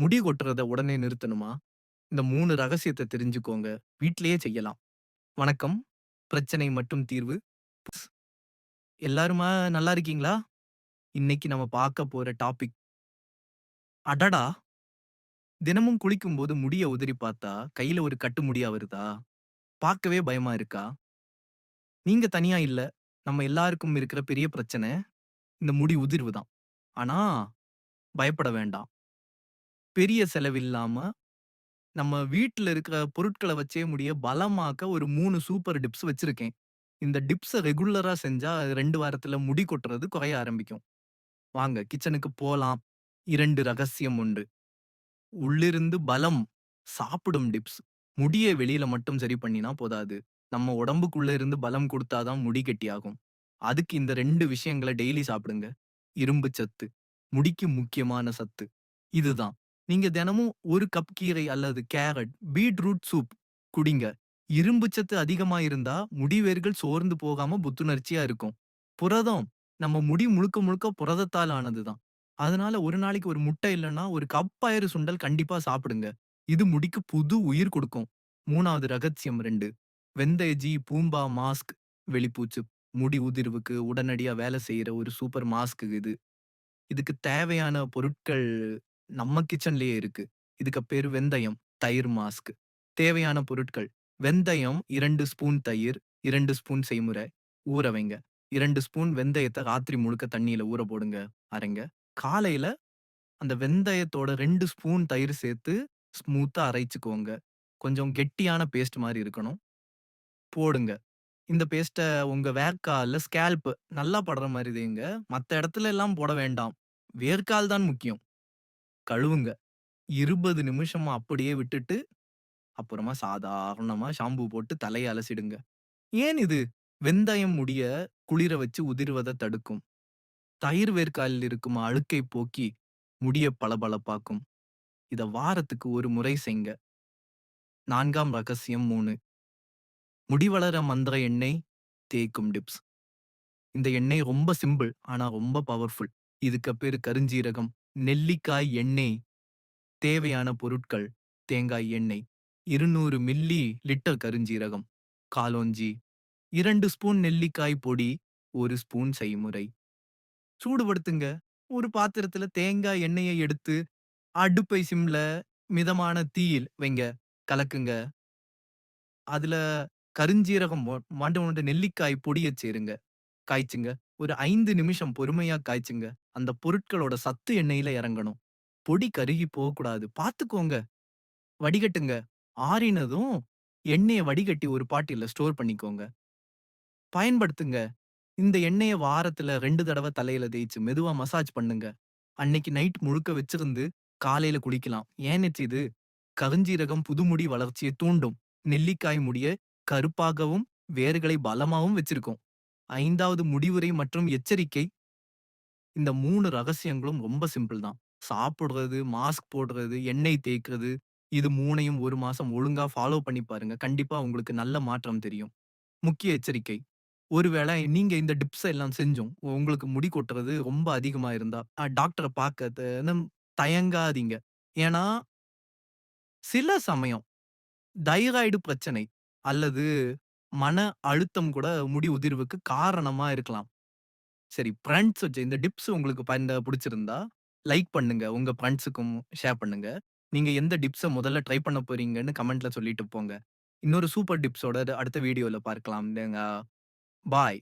முடி கொட்டுறத உடனே நிறுத்தணுமா? இந்த மூணு ரகசியத்தை தெரிஞ்சுக்கோங்க. வீட்டிலேயே செய்யலாம். வணக்கம். பிரச்சனை மட்டும் தீர்வு. எல்லாருமா நல்லா இருக்கீங்களா? இன்னைக்கு நம்ம பார்க்க போற டாபிக் அடடா! தினமும் குளிக்கும்போது முடிய உதிரி பார்த்தா, கையில ஒரு கட்டு முடியா வருதா? பார்க்கவே பயமா இருக்கா? நீங்க தனியா இல்ல. நம்ம எல்லாருக்கும் இருக்கிற பெரிய பிரச்சனை, இந்த முடி உதிர்வு தான். ஆனா, பயப்பட வேண்டாம். பெரிய செலவில்லாம, நம்ம வீட்ல இருக்கிற பொருட்கள வச்சே முடிய பலமாக்க ஒரு 3 சூப்பர் டிப்ஸ் வச்சிருக்கேன். இந்த டிப்ஸ ரெகுலரா செஞ்சா 2 வாரத்துல முடி கொட்டுறது குறைய ஆரம்பிக்கும். வாங்க கிச்சனுக்கு போலாம். 2 ரகசியம் உண்டு. உள்ளிருந்து பலம். சாப்பிடும் டிப்ஸ். முடிய வெளியில மட்டும் சரி பண்ணினா போதாது. நம்ம உடம்புக்குள்ள இருந்து பலம் குடுத்தா தான் முடி கெட்டியாகும். அதுக்கு இந்த 2 விஷயங்கள டெய்லி சாப்பிடுங்க. இரும்பு சத்து. முடிக்கு முக்கியமான சத்து. இதுதான். நீங்க தினமும் ஒரு கப் கீரை அல்லது கேரட், பீட்ரூட் சூப் குடிங்க. இரும்புச்சத்து அதிகமா இருந்தா முடிவேர்கள் சோர்ந்து போகாம புத்துணர்ச்சியா இருக்கும். புரதம். நம்ம முடி முழுக்க முழுக்க புரதத்தால் ஆனதுதான் அதனால ஒரு நாளைக்கு ஒரு முட்டை இல்லைன்னா ஒரு கப் பயறு சுண்டல் கண்டிப்பா சாப்பிடுங்க. இது முடிக்கு புது உயிர் கொடுக்கும் மூணாவது ரகசியம் ரெண்டு வெந்தயஜி பூம்பா மாஸ்க் வெளிப்பூச்சு. முடி உதிர்வுக்கு உடனடியா வேலை செய்யற ஒரு சூப்பர் மாஸ்க் இது. இதுக்கு தேவையான பொருட்கள் நம்ம கிச்சன்லயே இருக்கு. இதுக்கு பேரு வெந்தயம், தயிர் மாஸ்க். தேவையான பொருட்கள் வெந்தயம் இரண்டு ஸ்பூன் தயிர், இரண்டு ஸ்பூன் செய்முறை, ஊற வைங்க. இரண்டு ஸ்பூன் வெந்தயத்த ராத்திரி முழுக்க தண்ணியில ஊற போடுங்க, அரைங்க. காலையில அந்த வெந்தயத்தோட ரெண்டு ஸ்பூன் தயிர் சேர்த்து ஸ்மூத்தா அரைச்சுக்கோங்க. கொஞ்சம் கெட்டியான பேஸ்ட் மாதிரி இருக்கணும். போடுங்க. இந்த பேஸ்ட்ட உங்க வேர்க்கால்ல ஸ்கேல்ப் நல்லா படுற மாதிரி தேங்க மத்த இடத்துல எல்லாம் போட வேண்டாம். வேர்க்கால் தான் முக்கியம். கழுவுங்க. 20 நிமிஷமா அப்படியே விட்டுட்டு, அப்புறமா சாதாரணமா ஷாம்பு போட்டு தலைய அலசிடுங்க. ஏன் இது? வெந்தயம் முடிய குளிர வச்சு உதிர்வத தடுக்கும். தயிர் வேர்க்காலில் இருக்கும் அழுக்கை போக்கி, முடிய பளபளப்பாக்கும். இத வாரத்துக்கு ஒரு முறை செய்ங்க. 4ஆம் ரகசியம் 3 முடி வளர மந்திர எண்ணெய், தேய்க்கும் டிப்ஸ். இந்த எண்ணெய் ரொம்ப சிம்பிள். ஆனா ரொம்ப பவர்ஃபுல். இதுக்கு பேரு கருஞ்சீரகம், நெல்லிக்காய் எண்ணெய். தேவையான பொருட்கள் தேங்காய் எண்ணெய், 200 மில்லி லிட்டர் கருஞ்சீரகம், காலோஞ்சி, இரண்டு ஸ்பூன் நெல்லிக்காய் பொடி, ஒரு ஸ்பூன் செய்முறை. சூடுபடுத்துங்க. ஒரு பாத்திரத்துல தேங்காய் எண்ணெயை எடுத்து, அடுப்பை சிம்ல மிதமான தீயில் வைங்க. கலக்குங்க. அதுல கருஞ்சீரகம் மாண்ட நெல்லிக்காய் பொடியை சேருங்க. காய்ச்சுங்க. ஒரு ஐந்து நிமிஷம் பொறுமையா காய்ச்சுங்க. அந்த பொருட்களோட சத்து எண்ணெயில இறங்கணும். பொடி கருகி போகக்கூடாது. பார்த்துக்கோங்க. வடிகட்டுங்க. ஆறினதும் எண்ணெய வடிகட்டி ஒரு பாட்டில ஸ்டோர் பண்ணிக்கோங்க. பயன்படுத்துங்க. இந்த எண்ணெய வாரத்துல ரெண்டு தடவ தலையில தேய்ச்சு மெதுவா மசாஜ் பண்ணுங்க. அன்னைக்கு நைட் முழுக்க வச்சிருந்து காலையில குளிக்கலாம். ஏன்னச்சு இது? கருஞ்சீரகம் புதுமுடி வளர்ச்சியை தூண்டும். நெல்லிக்காய் முடிய கருப்பாகவும், வேர்களை பலமாவும் வச்சிருக்கோம் ஐந்தாவது முடிவுரை மற்றும் எச்சரிக்கை. இந்த மூணு ரகசியங்களும் ரொம்ப சிம்பிள் தான். சாப்பிடுறது, மாஸ்க் போடுறது, எண்ணெய் தேய்க்கிறது. இது 3யும் 1 மாசம் ஒழுங்கா ஃபாலோ பண்ணி பாருங்க. கண்டிப்பா உங்களுக்கு நல்ல மாற்றம் தெரியும். முக்கிய எச்சரிக்கை. ஒருவேளை நீங்க இந்த டிப்ஸ் எல்லாம் செஞ்சும், உங்களுக்கு முடி கொட்டுறது ரொம்ப அதிகமா இருந்தா, டாக்டரை பார்க்க தயங்காதீங்க. ஏன்னா சில சமயம் தைராய்டு பிரச்சனை அல்லது மன அழுத்தம் கூட முடி உதிர்வுக்கு காரணமா இருக்கலாம். சரி பிரண்ட்ஸ் வச்ச இந்த டிப்ஸ் உங்களுக்கு பயந்த புடிச்சிருந்தா, லைக் பண்ணுங்க. உங்க பிரண்ட்ஸுக்கும் ஷேர் பண்ணுங்க. நீங்க எந்த டிப்ஸ முதல்ல ட்ரை பண்ண போறீங்கன்னு கமெண்ட்ல சொல்லிட்டு போங்க. இன்னொரு சூப்பர் டிப்ஸோட அடுத்த வீடியோல பார்க்கலாம். பாய்.